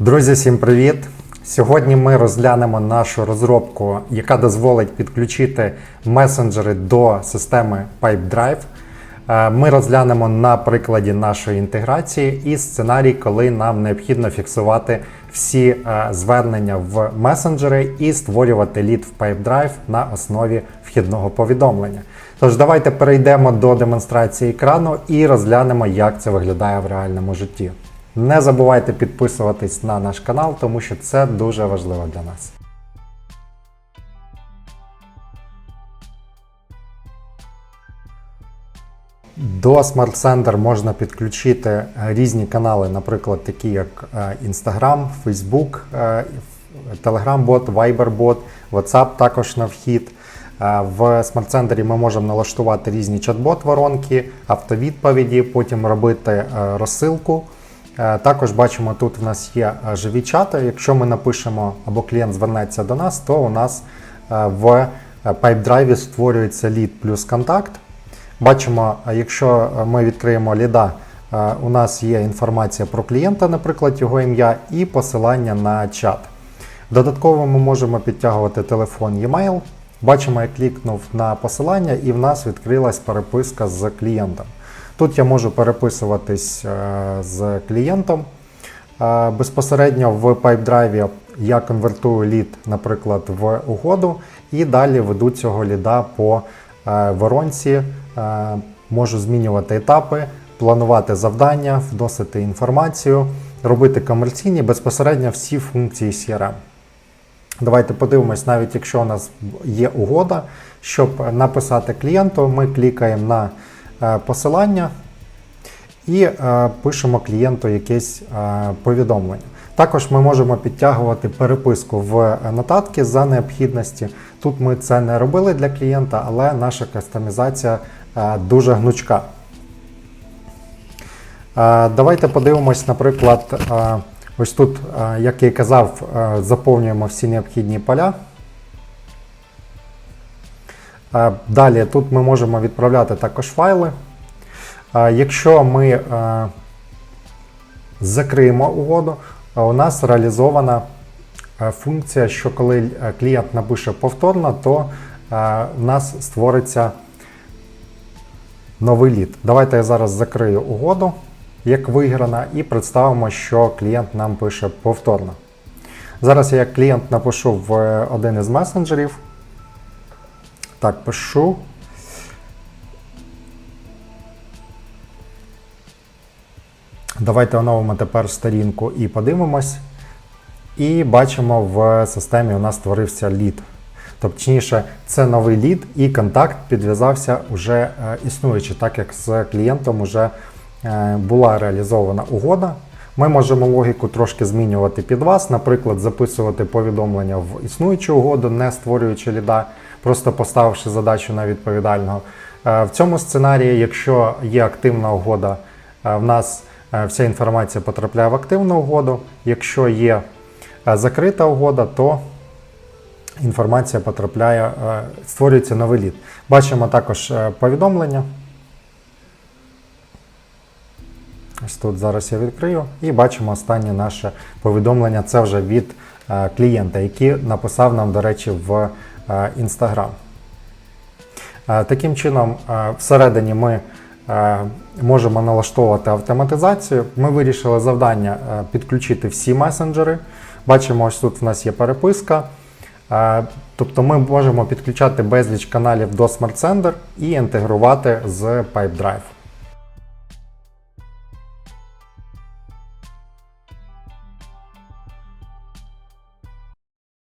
Друзі, всім привіт! Сьогодні ми розглянемо нашу розробку, яка дозволить підключити месенджери до системи PipeDrive. Е, Ми розглянемо на прикладі нашої інтеграції і сценарій, коли нам необхідно фіксувати всі е, звернення в месенджери і створювати лід в PipeDrive на основі вхідного повідомлення. Тож давайте перейдемо до демонстрації екрану і розглянемо, як це виглядає в реальному житті. Не забувайте підписуватись на наш канал, тому що це дуже важливо для нас. До Smart Center можна підключити різні канали, наприклад, такі як е, Instagram, Facebook, е, Telegram-бот, Viber-бот, WhatsApp також на вхід. Е, В Smart Center ми можемо налаштувати різні чат-бот-воронки, автовідповіді, потім робити розсилку. Е, Також бачимо, тут в нас є е, живі чати. Якщо ми напишемо або клієнт звернеться до нас, то у нас е, в PipeDrive створюється лід плюс контакт. Бачимо, якщо ми відкриємо ліда, у нас є інформація про клієнта, наприклад, його ім'я, і посилання на чат. Додатково ми можемо підтягувати телефон e-mail. Бачимо, я клікнув на посилання, і в нас відкрилась переписка з клієнтом. Тут я можу переписуватись е, з клієнтом. Е, Безпосередньо в PipeDrive я конвертую лід, наприклад, в угоду, і далі веду цього ліда по е, воронці, можу змінювати етапи, планувати завдання, вносити інформацію, робити комерційні безпосередньо всі функції CRM. Давайте подивимось, навіть якщо у нас є угода, щоб написати клієнту, ми клікаємо на посилання і е, пишемо клієнту якесь е, повідомлення. Також ми можемо підтягувати переписку в нотатки за необхідності. Тут ми це не робили для клієнта, але наша кастомізація е, дуже гнучка. Е, Давайте подивимось, наприклад, е, ось тут, е, як я казав, е, заповнюємо всі необхідні поля. Е, Далі тут ми можемо відправляти також файли. Е, Якщо ми е, закриємо угоду, у нас реалізована функція, що коли клієнт напише повторно, то у нас створиться новий лід. Давайте я зараз закрию угоду як виграна і представимо, що клієнт нам пише повторно. Зараз я як клієнт напишу в один із месенджерів. Так, пишу. Давайте оновимо тепер сторінку і подивимось. І бачимо, в системі у нас створився лід. Точніше, це новий лід, і контакт підв'язався уже е, існуючи, так як з клієнтом вже е, була реалізована угода. Ми можемо логіку трошки змінювати під вас, наприклад, записувати повідомлення в існуючу угоду, не створюючи ліда, просто поставивши задачу на відповідального. Е, В цьому сценарії, якщо є активна угода, е, в нас е, вся інформація потрапляє в активну угоду. Якщо є закрита угода, то інформація потрапляє, створюється новий лід. Бачимо також повідомлення. Ось тут зараз я відкрию і бачимо останнє наше повідомлення. Це вже від клієнта, який написав нам, до речі, в Instagram. Е, Таким чином, е, всередині ми е, можемо налаштовувати автоматизацію. Ми вирішили завдання е, підключити всі месенджери. Бачимо, ось тут в нас є переписка. Е, Тобто ми можемо підключати безліч каналів до Smart Sender і інтегрувати з PipeDrive.